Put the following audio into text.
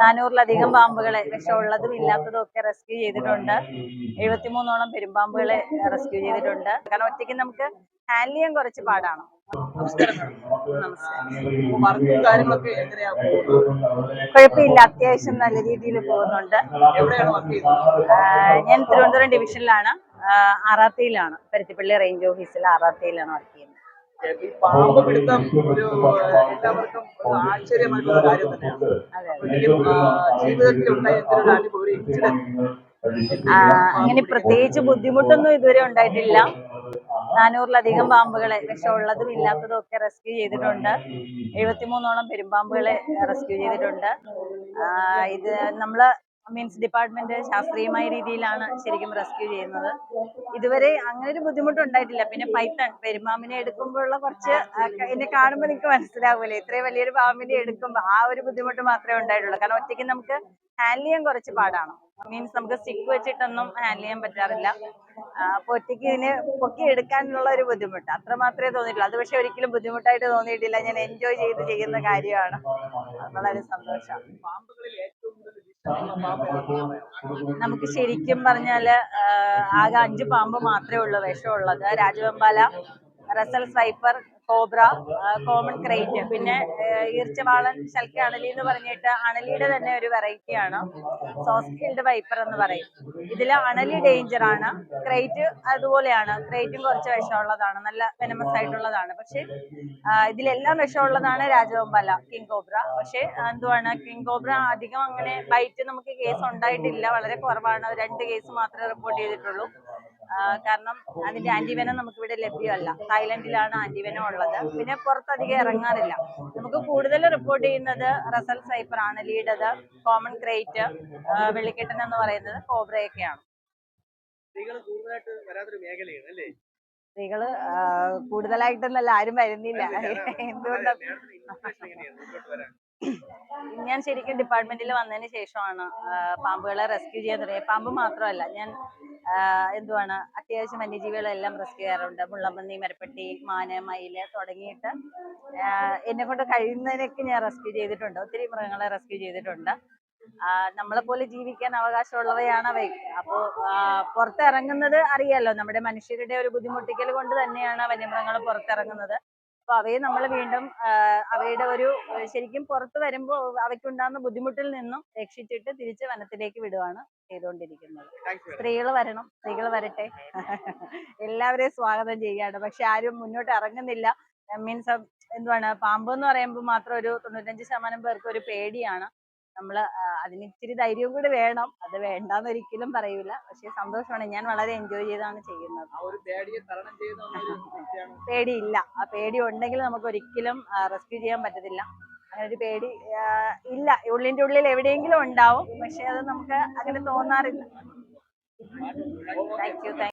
നാനൂറിലധികം പാമ്പുകളെ വിഷമുള്ളതും ഇല്ലാത്തതും ഒക്കെ റെസ്ക്യൂ ചെയ്തിട്ടുണ്ട്. എഴുപത്തിമൂന്നോളം പെരുമ്പാമ്പുകളെ റെസ്ക്യൂ ചെയ്തിട്ടുണ്ട്. കാരണം ഒറ്റയ്ക്ക് നമുക്ക് ഹാൻഡിൽ ചെയ്യാൻ കുറച്ച് പാടാണ്. കുഴപ്പമില്ല. അത്യാവശ്യം നല്ല രീതിയിൽ പോകുന്നുണ്ട്. ഞാൻ തിരുവനന്തപുരം ഡിവിഷനിലാണ് ആറാത്തിയിലാണ് പരുത്തിപ്പള്ളി റേഞ്ച് ഓഫീസിൽ ആറാത്തിയിലാണ് വർക്ക് ചെയ്യുന്നത്. ഈ പാമ്പ് പിടുത്തം ഒരു എല്ലാവർക്കും ആശ്ചര്യമായിട്ടുള്ള കാര്യം തന്നെയാണ്. ഒരിക്കലും ജീവിതത്തിൽ ഉണ്ടായ ഒരു ഇൻസിഡന്റ് അങ്ങനെ പ്രത്യേകിച്ച് ബുദ്ധിമുട്ടൊന്നും ഇതുവരെ ഉണ്ടായിട്ടില്ല. നാനൂറിലധികം പാമ്പുകളെ വിഷമുള്ളതും ഇല്ലാത്തതും ഒക്കെ റെസ്ക്യൂ ചെയ്തിട്ടുണ്ട്. എഴുപത്തിമൂന്നോളം പെരുമ്പാമ്പുകളെ റെസ്ക്യൂ ചെയ്തിട്ടുണ്ട്. ഇത് നമ്മൾ മീൻസ് ഡിപ്പാർട്ട്മെന്റ് ശാസ്ത്രീയമായ രീതിയിലാണ് ശരിക്കും റെസ്ക്യൂ ചെയ്യുന്നത്. ഇതുവരെ അങ്ങനെ ഒരു ബുദ്ധിമുട്ട് ഉണ്ടായിട്ടില്ല പിന്നെ പൈത്തൺ പെരുമാമിനെ എടുക്കുമ്പോഴുള്ള കുറച്ച് എന്നെ കാണുമ്പോൾ നിങ്ങൾക്ക് മനസ്സിലാവൂലേ? ഇത്രയും വലിയൊരു പാമ്പിനെ എടുക്കുമ്പോൾ ആ ഒരു ബുദ്ധിമുട്ട് മാത്രമേ ഉണ്ടായിട്ടുള്ളൂ. കാരണം ഒറ്റയ്ക്ക് നമുക്ക് ഹാൻഡിൽ ചെയ്യാൻ കുറച്ച് പാടാണ്. മീൻസ് നമുക്ക് സ്റ്റിക്ക് വെച്ചിട്ടൊന്നും ഹാൻഡിൽ ചെയ്യാൻ പറ്റാറില്ല. അപ്പൊ ഒറ്റയ്ക്ക് ഇതിനെ പൊക്കി എടുക്കാനുള്ള ഒരു ബുദ്ധിമുട്ട്. അത്ര മാത്രമേ തോന്നിയിട്ടുള്ളൂ. അത് പക്ഷെ ഒരിക്കലും ബുദ്ധിമുട്ടായിട്ട് തോന്നിയിട്ടില്ല. ഞാൻ എൻജോയ് ചെയ്ത് ചെയ്യുന്ന കാര്യമാണ്. വളരെ സന്തോഷം നമുക്ക് ശരിക്കും പറഞ്ഞാൽ ആകെ അഞ്ച് പാമ്പ് മാത്രമേ ഉള്ളൂ വിഷമുള്ളത്. രാജവെമ്പാല Russell viper cobra common krait പിന്നെ ഈർച്ചവാളൻ ശൽക്കി അണലി എന്ന് പറഞ്ഞിട്ട് അണലിയുടെ തന്നെ ഒരു വെറൈറ്റി ആണ് സോസ്കിൽഡ് വൈപ്പർ എന്ന് പറയും. ഇതിൽ അണലി ഡേഞ്ചർ ആണ്. ക്രൈറ്റ് അതുപോലെയാണ്. ക്രൈറ്റും കുറച്ച് വിഷമുള്ളതാണ്. നല്ല വെനമസ് ആയിട്ടുള്ളതാണ്. പക്ഷെ ഇതിലെല്ലാം വിഷമുള്ളതാണ് രാജവെമ്പാല കിങ് കോബ്ര പക്ഷെ എന്തുവാണ് കിങ് കോബ്ര അധികം അങ്ങനെ ബൈറ്റ് നമുക്ക് കേസ് ഉണ്ടായിട്ടില്ല. വളരെ കുറവാണ്. രണ്ട് കേസ് മാത്രമേ റിപ്പോർട്ട് ചെയ്തിട്ടുള്ളൂ. കാരണം അതിന്റെ ആന്റിവെനം നമുക്ക് ഇവിടെ ലഭ്യമല്ല. തായ്ലൻഡിലാണ് ആന്റിവെനം ഉള്ളത്. പിന്നെ പുറത്തധികം ഇറങ്ങാറില്ല. നമുക്ക് കൂടുതൽ റിപ്പോർട്ട് ചെയ്യുന്നത് റസൽ സൈപ്പർ ആണ്. ലീഡത് കോമൺ ക്രേറ്റ് വെള്ളിക്കെട്ടൻ എന്ന് പറയുന്നത് കോബ്രയൊക്കെയാണ് സ്ത്രീകൾ കൂടുതലായിട്ടൊന്നല്ല ആരും വരുന്നില്ല. എന്തുകൊണ്ടാ. ഞാൻ ശരിക്കും ഡിപ്പാർട്ട്മെന്റിൽ വന്നതിന് ശേഷമാണ് പാമ്പുകളെ റെസ്ക്യൂ ചെയ്യാൻ തുടങ്ങിയത്. പാമ്പ് മാത്രമല്ല ഞാൻ എന്തുവാണ് അത്യാവശ്യം വന്യജീവികളെല്ലാം റെസ്ക്യൂ ചെയ്യാറുണ്ട്. മുള്ളമ്പന്നി മരപ്പെട്ടി മാന് മയിൽ തുടങ്ങിയിട്ട് എന്നെ കൊണ്ട് കഴിയുന്നതിനൊക്കെ ഞാൻ റെസ്ക്യൂ ചെയ്തിട്ടുണ്ട്. ഒത്തിരി മൃഗങ്ങളെ റെസ്ക്യൂ ചെയ്തിട്ടുണ്ട്. നമ്മളെ പോലെ ജീവിക്കാൻ അവകാശമുള്ളവയാണ് അവ. അപ്പോൾ പുറത്തിറങ്ങുന്നത് അറിയാലോ നമ്മുടെ മനുഷ്യരുടെ ഒരു ബുദ്ധിമുട്ടിക്കൽ കൊണ്ട് തന്നെയാണ് വന്യമൃഗങ്ങൾ പുറത്തിറങ്ങുന്നത്. അപ്പൊ അവയെ നമ്മൾ വീണ്ടും അവയുടെ ഒരു ശരിക്കും പുറത്ത് വരുമ്പോൾ അവയ്ക്കുണ്ടാകുന്ന ബുദ്ധിമുട്ടിൽ നിന്നും രക്ഷിച്ചിട്ട് തിരിച്ച് വനത്തിലേക്ക് വിടുവാണ് ചെയ്തുകൊണ്ടിരിക്കുന്നത്. സ്ത്രീകൾ വരണം. സ്ത്രീകൾ വരട്ടെ. എല്ലാവരെയും സ്വാഗതം ചെയ്യാണ് പക്ഷെ ആരും മുന്നോട്ട് ഇറങ്ങുന്നില്ല. മീൻസ് എന്തുവാണ് പാമ്പ് എന്ന് പറയുമ്പോൾ മാത്രം ഒരു തൊണ്ണൂറ്റഞ്ച് ശതമാനം പേർക്ക് ഒരു പേടിയാണ്. നമ്മൾ ആ, അതിന് ഇച്ചിരി ധൈര്യവും കൂടി വേണം. അത് വേണ്ടാന്ന് ഒരിക്കലും പറയൂല. പക്ഷെ സന്തോഷമാണ്. ഞാൻ വളരെ എൻജോയ് ചെയ്താണ് ചെയ്യുന്നത്. പേടിയില്ല. ആ പേടി ഉണ്ടെങ്കിൽ നമുക്ക് ഒരിക്കലും റെസ്ക്യൂ ചെയ്യാൻ പറ്റത്തില്ല. അങ്ങനെ ഒരു പേടി ഇല്ല. ഉള്ളിന്റെ ഉള്ളിൽ എവിടെയെങ്കിലും ഉണ്ടാവും. പക്ഷെ അത് നമുക്ക് അങ്ങനെ തോന്നാറില്ല. Thank you